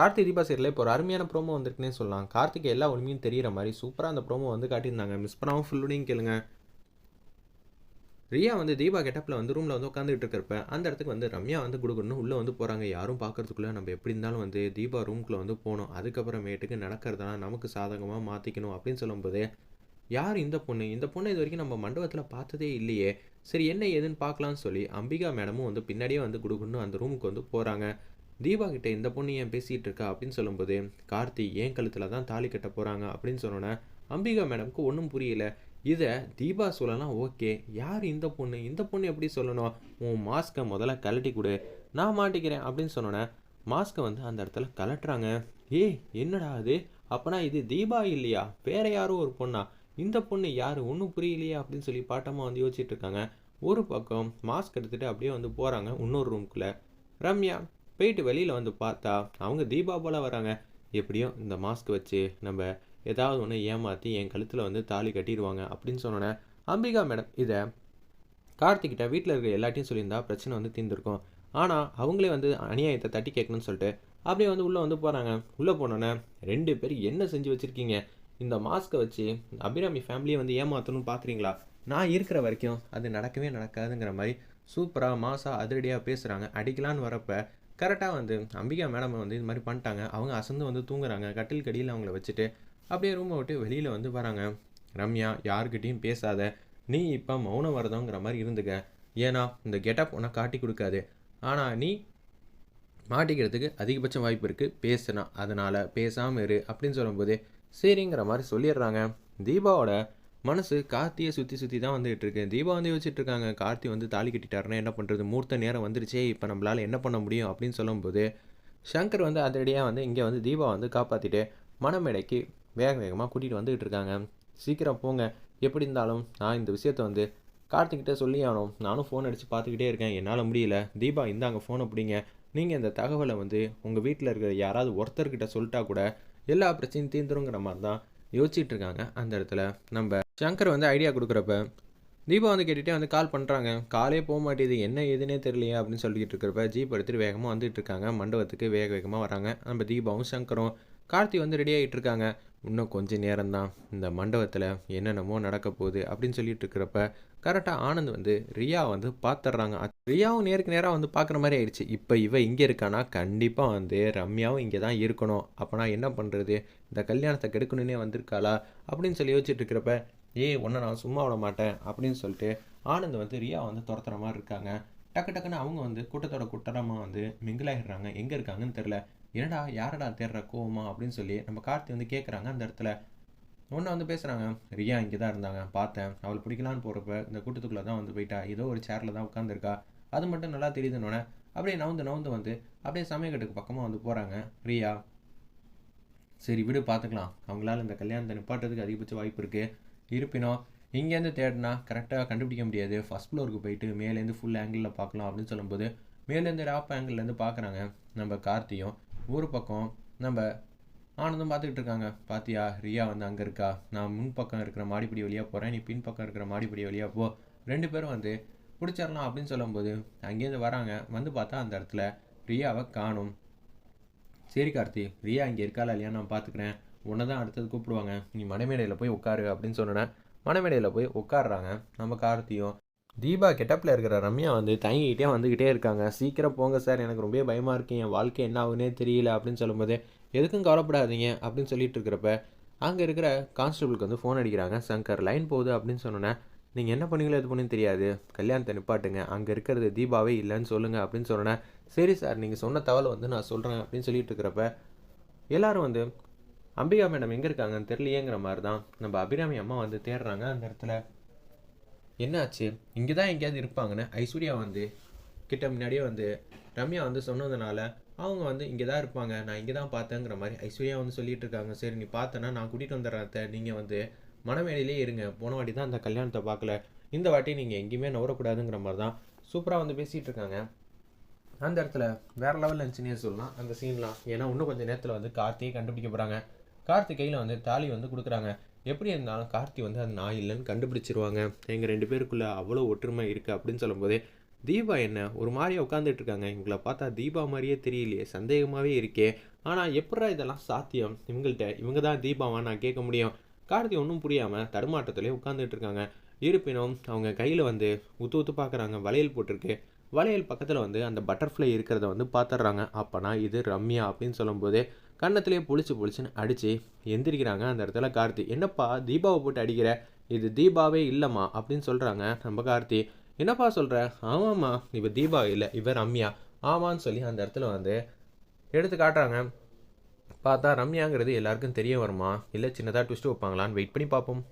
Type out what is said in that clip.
கார்த்திக் தீபா சீரில் இப்போ ஒரு அருமையான ப்ரோமோ வந்திருக்குன்னே சொல்லலாம். கார்த்திக் எல்லா உண்மையும் தெரிகிற மாதிரி சூப்பராக அந்த ப்ரோமோ வந்து காட்டியிருந்தாங்க. மிஸ் பண்ணாமல் ஃபுல்லுடையும் கேளுங்க. ரியா வந்து தீபா கெட்டப்பில் வந்து ரூமில் வந்து உட்காந்துட்டு இருக்கிறப்ப அந்த இடத்துக்கு வந்து ரம்யா வந்து கொடுக்கணும் உள்ளே வந்து போகிறாங்க யாரும் பார்க்கறதுக்குள்ளே நம்ம எப்படி இருந்தாலும் வந்து தீபா ரூம்குள்ளே வந்து போகணும். அதுக்கப்புறமேட்டுக்கு நடக்கிறதெல்லாம் நமக்கு சாதகமாக மாற்றிக்கணும் அப்படின்னு சொல்லும்போது யார் இந்த பொண்ணு? இந்த பொண்ணு இது வரைக்கும் நம்ம மண்டபத்தில் பார்த்ததே இல்லையே. சரி என்ன ஏதுன்னு பார்க்கலான்னு சொல்லி அம்பிகா மேடமும் வந்து பின்னாடியே வந்து குடுகுன்னு அந்த ரூமுக்கு வந்து போகிறாங்க தீபா கிட்ட இந்த பொண்ணு ஏன் பேசிகிட்டு இருக்கா அப்படின்னு சொல்லும்போது கார்த்தி ஏன் கழுத்தில் தான் தாலி கட்ட போகிறாங்க அப்படின்னு சொன்னோன்னே அம்பிகா மேடம்க்கு ஒன்றும் புரியல. இதை தீபா சொல்லலாம் ஓகே யார் இந்த பொண்ணு? இந்த பொண்ணு எப்படி சொல்லணும்? உன் மாஸ்க்கை முதல்ல கழட்டி கொடு நான் மாட்டிக்கிறேன் அப்படின்னு சொன்னோன்னே மாஸ்க்கை வந்து அந்த இடத்துல கலட்டுறாங்க ஏய் என்னடா அது? அப்போனா இது தீபா இல்லையா? வேற யாரும் ஒரு பொண்ணா? இந்த பொண்ணு யார்? ஒன்றும் புரியலையே அப்படின்னு சொல்லி பாட்டமாக வந்து யோசிச்சுட்டு இருக்காங்க. ஒரு பக்கம் மாஸ்க் எடுத்துகிட்டு அப்படியே வந்து போகிறாங்க இன்னொரு ரூம்குள்ளே ரம்யா போயிட்டு வெளியில் வந்து பார்த்தா அவங்க தீபா போல் வராங்க. எப்படியோ இந்த மாஸ்க் வச்சு நம்ம ஏதாவது ஒன்று ஏமாற்றி என் கழுத்தில் வந்து தாலி கட்டிடுவாங்க அப்படின்னு சொன்னோன்னே அம்பிகா மேடம் இதை கார்த்திக்கிட்ட வீட்டில் இருக்கிற எல்லாத்தையும் சொல்லியிருந்தா பிரச்சனை வந்து தீர்ந்துருக்கும். ஆனால் அவங்களே வந்து அநியாயத்தை தட்டி கேட்கணும்னு சொல்லிட்டு அப்படியே வந்து உள்ளே வந்து போகிறாங்க உள்ளே போனோன்னே ரெண்டு பேர் என்ன செஞ்சு வச்சுருக்கீங்க? இந்த மாஸ்க்கை வச்சு அபிராமி ஃபேமிலியை வந்து ஏமாற்றணும்னு பார்க்குறீங்களா நான் இருக்கிற வரைக்கும் அது நடக்கவே நடக்காதுங்கிற மாதிரி சூப்பராக மாசாக அதிரடியாக பேசுகிறாங்க அடிக்கலான்னு வரப்போ கரெக்டாக வந்து அம்பிகா மேடம் வந்து இது மாதிரி பண்ணிட்டாங்க. அவங்க அசந்து வந்து தூங்குறாங்க. கட்டில் கடியில் அவங்கள வச்சுட்டு அப்படியே ரூமை விட்டு வெளியில் வந்து வராங்க. ரம்யா யாருக்கிட்டேயும் பேசாத. நீ இப்போ மௌன வரதங்கிற மாதிரி இருந்துக்க. ஏன்னா இந்த கெட்டப் உனக்கு காட்டி கொடுக்காது. ஆனால் நீ மாட்டிக்கிறதுக்கு அதிகபட்ச வாய்ப்பு இருக்குது பேசுனா அதனால் பேசாமல் இரு அப்படின்னு சொல்லும்போது சரிங்கிற மாதிரி சொல்லிடுறாங்க. தீபாவோட மனசு கார்த்தியை சுற்றி சுற்றி தான் வந்துகிட்டு இருக்கு. தீபா வந்து யோசிச்சுட்டு இருக்காங்க. கார்த்தி வந்து தாலி கட்டிட்டாருன்னா என்ன பண்ணுறது மூர்த்த நேரம் வந்துருச்சே. இப்போ நம்மளால் என்ன பண்ண முடியும் அப்படின்னு சொல்லும்போது சங்கர் வந்து அதிரடியாக வந்து இங்கே வந்து தீபா வந்து காப்பாற்றிட்டு மணமேடைக்கு வேக வேகமாக கூட்டிகிட்டு வந்துகிட்டு இருக்காங்க. சீக்கிரம் போங்க. எப்படி இருந்தாலும் நான் இந்த விஷயத்தை வந்து கார்த்திக்கிட்ட சொல்லி ஆகணும் நானும் ஃபோன் அடித்து பார்த்துக்கிட்டே இருக்கேன். என்னால் முடியல. தீபா இந்தாங்க ஃபோனை பிடிங்க நீங்கள் இந்த தகவலை வந்து உங்கள் வீட்டில் இருக்கிற யாராவது ஒருத்தர்கிட்ட சொல்லிட்டா கூட எல்லா பிரச்சனையும் தீர்ந்துருங்கிற மாதிரி தான் யோசிச்சுட்டு இருக்காங்க. அந்த இடத்துல நம்ம சங்கர் வந்து ஐடியா கொடுக்குறப்ப தீபா வந்து கேட்டுகிட்டே வந்து கால் பண்ணுறாங்க காலே போக மாட்டேது என்ன ஏதுன்னே தெரியலையே அப்படின்னு சொல்லிக்கிட்டு இருக்கிறப்ப ஜீப் எடுத்துகிட்டு வேகமாக வந்துட்டு இருக்காங்க. மண்டபத்துக்கு வேக வேகமாக வராங்க. நம்ம தீபாவும் சங்கரும் கார்த்தி வந்து ரெடி ஆகிட்டு இருக்காங்க. இன்னும் கொஞ்சம் நேரம் தான் இந்த மண்டபத்தில் என்னென்னமோ நடக்க போகுது அப்படின்னு சொல்லிட்டு இருக்கிறப்ப கரெக்டாக ஆனந்த் வந்து ரியா வந்து பார்த்துட்றாங்க ரியாவும் நேருக்கு நேராக வந்து பார்க்குற மாதிரி ஆயிடுச்சு. இப்போ இவ இங்கே இருக்கானா? கண்டிப்பாக வந்து ரம்யாவும் இங்கே தான் இருக்கணும். அப்போனா என்ன பண்ணுறது இந்த கல்யாணத்தை கெடுக்கணுன்னே வந்திருக்காளா? அப்படின்னு சொல்லி யோசிச்சுட்டு இருக்கிறப்ப ஏய் ஒன்றை நான் சும்மா விட மாட்டேன் அப்படின்னு சொல்லிட்டு ஆனந்த் வந்து ரியா வந்து துரத்துற மாதிரி இருக்காங்க. டக்கு டக்குன்னு அவங்க வந்து கூட்டத்தோட கூட்டமாக வந்து மிங்கிலாகிடுறாங்க எங்கே இருக்காங்கன்னு தெரில என்னடா யாரடா தேடுற கோவமா அப்படின்னு சொல்லி நம்ம கார்த்தி வந்து கேட்குறாங்க அந்த இடத்துல. ஒன்று வந்து பேசுகிறாங்க ரியா இங்கே தான் இருந்தாங்க. பார்த்தேன். அவள் பிடிக்கலான்னு போகிறப்ப இந்த கூட்டத்துக்குள்ளே தான் வந்து போயிட்டா. ஏதோ ஒரு சேரில் தான் உட்காந்துருக்கா அது மட்டும் நல்லா தெரியுதுன்னொன்னே அப்படியே நவுந்து நவுந்து வந்து அப்படியே சமயக்கட்டுக்கு பக்கமாக வந்து போகிறாங்க ரியா சரி விடு பார்த்துக்கலாம் அவங்களால இந்த கல்யாணத்தை நிப்பாட்டுறதுக்கு அதிகபட்ச வாய்ப்பு இருக்குது இருப்பினும் இங்கேருந்து தேடினா கரெக்டாக கண்டுபிடிக்க முடியாது. ஃபஸ்ட் ஃப்ளோருக்கு போயிட்டு மேலேருந்து ஃபுல் ஆங்கிளில் பார்க்கலாம் அப்படின்னு சொல்லும்போது மேலேருந்து ராப் ஆங்கிள்லேருந்து பார்க்குறாங்க நம்ம கார்த்தியும். ஒரு பக்கம் நம்ம ஆனந்தம் பார்த்துக்கிட்டு இருக்காங்க. பாத்தியா ரியா வந்து அங்கே இருக்கா? நான் முன் பக்கம் இருக்கிற மாடிப்படி வழியாக போகிறேன் நீ பின் பக்கம் இருக்கிற மாடிப்படி வழியாக போ. ரெண்டு பேரும் வந்து பிடிச்சிடலாம் அப்படின்னு சொல்லும்போது அங்கேருந்து வராங்க. வந்து பார்த்தா அந்த இடத்துல ரியாவை காணும். சரி கார்த்தி ரியா இங்கே இருக்காளா இல்லையா நான் பார்த்துக்கிறேன். உன்னை தான் அடுத்தது கூப்பிடுவாங்க. நீ மணமேடையில் போய் உட்காரு அப்படின்னு சொன்னேன் மணமேடையில் போய் உட்காடுறாங்க நம்ம கார்த்தியும். தீபா கெட்டப்பில் இருக்கிற ரம்யா வந்து தயங்கிக்கிட்டே வந்துக்கிட்டே இருக்காங்க. சீக்கிரம் போங்க சார் எனக்கு ரொம்ப பயமாக இருக்கு. என் வாழ்க்கை என்ன ஆகுனே தெரியல அப்படின்னு சொல்லும்போது எதுக்கும் கவலைப்படாதீங்க அப்படின்னு சொல்லிட்டு இருக்கிறப்ப அங்கே இருக்கிற கான்ஸ்டபிளுக்கு வந்து ஃபோன் அடிக்கிறாங்க. சங்கர் லைன் போகுது அப்படின்னு சொன்னோன்னே நீங்கள் என்ன பண்ணீங்களோ எது பண்ணுன்னு தெரியாது. கல்யாணத்தை நிப்பாட்டுங்க. அங்கே இருக்கிறது தீபாவே இல்லைன்னு சொல்லுங்கள் அப்படின்னு சொன்னேன் சரி சார் நீங்கள் சொன்ன தகவலை வந்து நான் சொல்கிறேன் அப்படின்னு சொல்லிட்டு இருக்கிறப்ப எல்லாரும் வந்து அம்பிகா மேடம் எங்கே இருக்காங்கன்னு தெரியலையேங்கிற மாதிரி தான் நம்ம அபிராமி அம்மா வந்து தேடுறாங்க அந்த இடத்துல. என்னாச்சு? இங்கே தான் எங்கேயாவது இருப்பாங்கன்னு. ஐஸ்வர்யா வந்து கிட்ட முன்னாடியே வந்து ரம்யா வந்து சொன்னதுனால அவங்க வந்து இங்கே தான் இருப்பாங்க. நான் இங்கே தான் பார்த்தேங்கிற மாதிரி ஐஸ்வர்யா வந்து சொல்லிட்டு இருக்காங்க. சரி நீ பார்த்தேன்னா நான் கூட்டிகிட்டு வந்துடுறேன் நீங்கள் வந்து மனமேடையிலே இருங்க. போன வாட்டி தான் அந்த கல்யாணத்தை பார்க்கல. இந்த வாட்டி நீங்கள் எங்கேயுமே நவரக்கூடாதுங்கிற மாதிரி தான் சூப்பராக வந்து பேசிகிட்டு இருக்காங்க. அந்த இடத்துல வேற லெவலில் இருந்துச்சுன்னே சொல்லலாம். அந்த சீன்லாம் ஏன்னா இன்னும் கொஞ்சம் நேரத்தில் வந்து கார்த்தியை கண்டுபிடிக்க போகிறாங்க கார்த்தி கையில் வந்து தாலி வந்து கொடுக்குறாங்க. எப்படி இருந்தாலும் கார்த்தி வந்து அது நான் இல்லைன்னு கண்டுபிடிச்சிருவாங்க. எங்கள் ரெண்டு பேருக்குள்ளே அவ்வளோ ஒற்றுமை இருக்குது அப்படின்னு சொல்லும்போதே தீபா என்ன ஒரு மாதிரியே உட்காந்துட்டு இருக்காங்க. இவங்களை பார்த்தா தீபா மாதிரியே தெரியலையே சந்தேகமாகவே இருக்கே. ஆனால் எப்படா இதெல்லாம் சாத்தியம்? இவங்கள்ட்ட இவங்க தான் தீபாவா நான் கேட்க முடியும். கார்த்தி ஒன்றும் புரியாமல் தடுமாற்றத்துலேயே உட்காந்துட்டு இருக்காங்க. இருப்பினும் அவங்க கையில் வந்து உத்து உத்து பார்க்குறாங்க வளையல் போட்டிருக்கு. வளையல் பக்கத்தில் வந்து அந்த பட்டர்ஃப்ளை இருக்கிறத வந்து பார்த்துட்றாங்க அப்போனா இது ரம்யா அப்படின்னு சொல்லும்போது கன்னத்திலே புளிச்சு புளிச்சுன்னு அடித்து எந்திரிக்கிறாங்க அந்த இடத்துல கார்த்தி. என்னப்பா தீபாவை போட்டு அடிக்கிற? இது தீபாவே இல்லைம்மா அப்படின்னு சொல்கிறாங்க நம்ம கார்த்தி என்னப்பா சொல்கிற ஆமாம்மா இவ தீபா இல்லை இவர் ரம்யா. ஆமான்னு சொல்லி அந்த இடத்துல வந்து எடுத்து காட்டுறாங்க. பார்த்தா ரம்யாங்கிறது எல்லாருக்கும் தெரிய வருமா? இல்லை சின்னதாக ட்விஸ்ட் வைப்பாங்களான்னு வெயிட் பண்ணி பார்ப்போம்.